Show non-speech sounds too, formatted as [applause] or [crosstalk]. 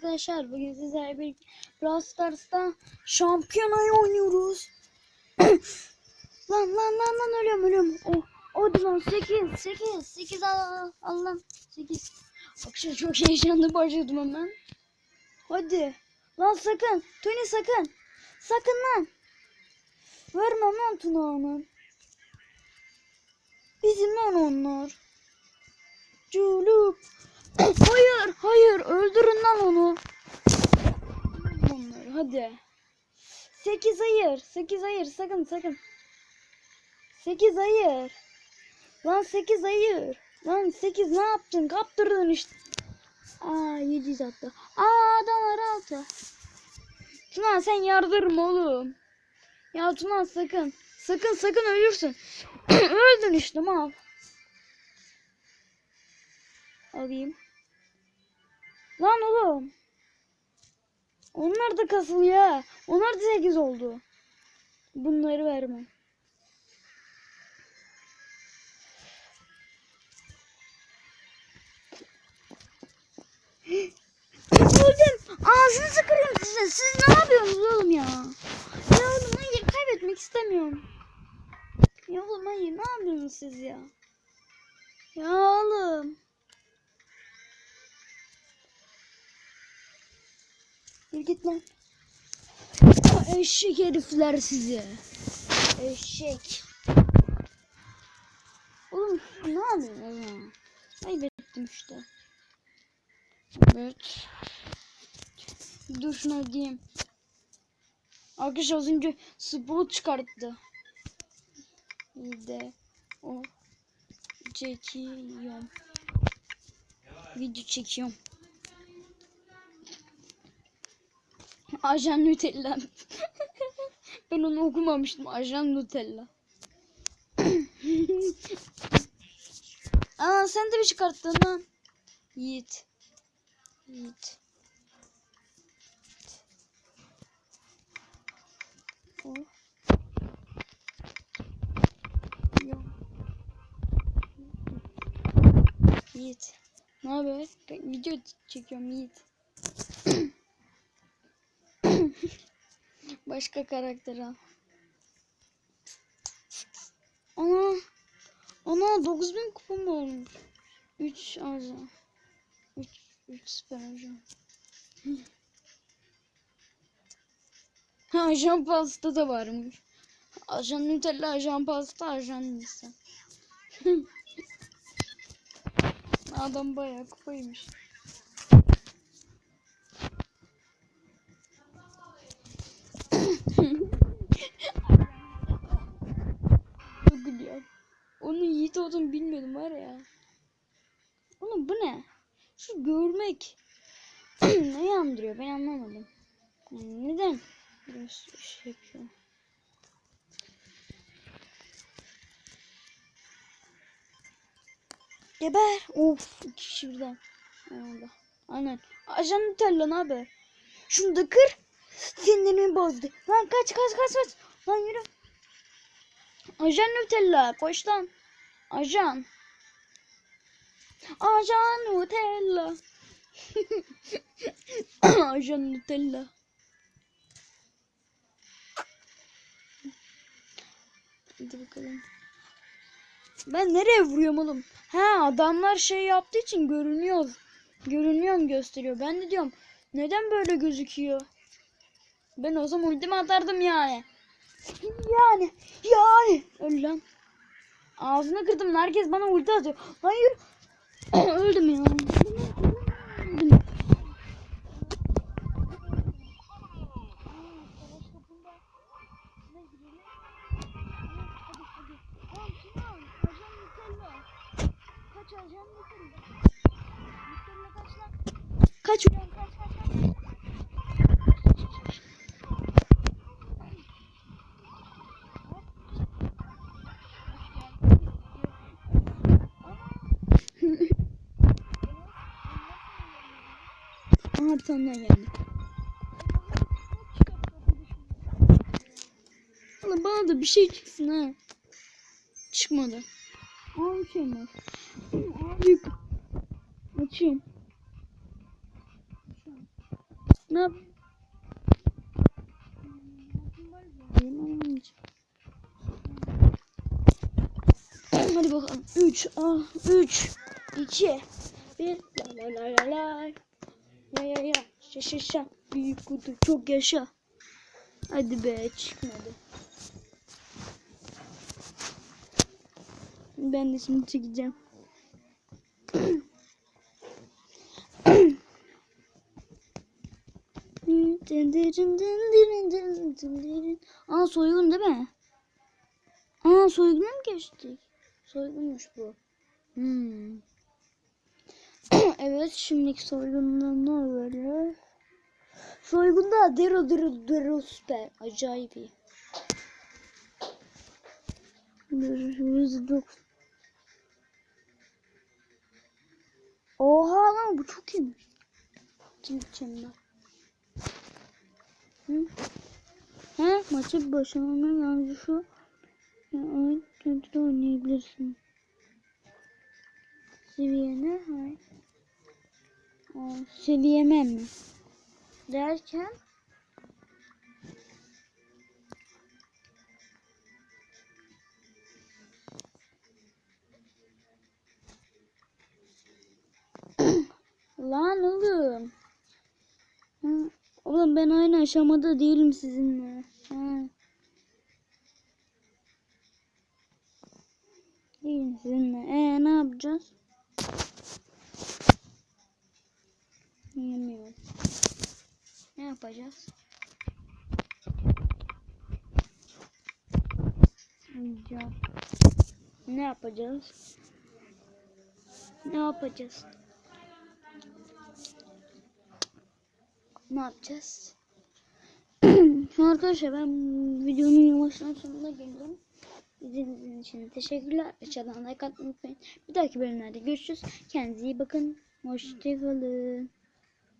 arkadaşlar bugün sizlerle bir Brawl Stars'ta şampiyonayı oynuyoruz. [coughs] lan lan lan lan ölüyorum ölüyorum. Oh, hadi lan 8 8 8 al al, lan 8. Akşam çok heyecanlı başladım hemen. Hadi. Lan sakın. Tony sakın. Sakın lan. Vermem lan Tuna'nın. Bizim lan onlar. Öldürün lan onu. Onları hadi. Sekiz hayır. Sekiz hayır. Sakın sakın. Sekiz hayır. Lan sekiz hayır. Lan sekiz ne yaptın? Kaptırdın işte. Aa yedi attı. Aa adamlar altı. Tuna sen yardırma oğlum. Ya Tuna sakın. Sakın sakın ölürsün. [clears throat] Öldün işte mal. Alayım. Lan oğlum. Onlar da kasılıyor. Onlar da 8 oldu. Bunları vermem. Öldüm. Ağzınızı kırayım size. Siz ne yapıyorsunuz oğlum ya? Ya oğlum hayır kaybetmek istemiyorum. Ya oğlum hayır ne yapıyorsunuz siz ya? Ya oğlum. Bir git lan. Eşek herifler sizi. Eşek. Oğlum ne yapıyorsun ya? Kaybettim işte. Evet. Dur şuna diyeyim. Arkadaşlar az önce spot çıkarttı. De o çekiyorum. Video çekiyorum. Ajan Nutella. [laughs] ben onu okumamıştım. Ajan Nutella. [coughs] Aa sen de bir çıkarttın lan. Yiğit. Yiğit. Yiğit. Ne haber? Ben video çekiyorum Yiğit. [coughs] Başka karakter al. Ana. Ana 9000 kupa mı olmuş? 3 ajan. 3 3 süper ajan. Ha ajan pasta da varmış. Ajan Nutella, ajan pasta, ajan Nisa. [laughs] Adam bayağı kupaymış. Yiğit olduğunu bilmiyordum var ya. Oğlum bu ne? Şu görmek. [clears throat] ne yandırıyor ben anlamadım. Yani neden? Biraz şey yapıyor. Geber. Of iki kişi birden. Aynen. Aynen. Ajan Nutella ne haber? Şunu da kır. Sinirimi bozdu. Lan kaç kaç kaç kaç. Lan yürü. Ajan Nutella koş lan. Ajan. Ajan Nutella. [coughs] Ajan Nutella. Hadi bakalım. Ben nereye vuruyorum oğlum? Ha adamlar şey yaptığı için görünüyor. Görünüyorum gösteriyor. Ben de diyorum neden böyle gözüküyor? Ben o zaman ultimi atardım yani. Yani yani. Öl lan. Ağzını kırdım. Herkes bana ulti atıyor. Hayır. [clears throat] Öldüm ya. Kaç ajan Daha geldi. Valla bana da bir şey çıksın ha. Çıkmadı. Aa bir şey var. Abi açıyorum. Ne yap? Hadi bakalım. 3 ah 3 2 1 la la la la la ya ya ya şa şa şa büyük kutu çok yaşa hadi be çıkmadı ben de şimdi çekeceğim Aa soygun değil mi? Aa soyguna mı geçtik? Soygunmuş bu. Hmm. Evet şimdiki soygunda ne böyle? Soygunda dero dero dero süper. Acayip iyi. Oha lan bu çok iyiymiş. Gideceğim ben. Hı? He maçı başlamama yalnız şu. Evet, oynayabilirsin. Seviyene hayır. Seviyeme mi? Derken [clears throat] Lan oğlum. Hı, Oğlum ben aynı aşamada değilim sizinle. Ha. Değilim sizinle. Ee ne yapacağız? Bilmiyorum. Ne yapacağız? Yapacağız. Ne yapacağız? Ne yapacağız? Ne yapacağız? [clears throat] Arkadaşlar ben videonun yavaştan sonuna geldim. İzlediğiniz için teşekkürler. Aşağıdan like atmayı unutmayın. Bir dahaki bölümlerde görüşürüz. Kendinize iyi bakın. Hoşçakalın.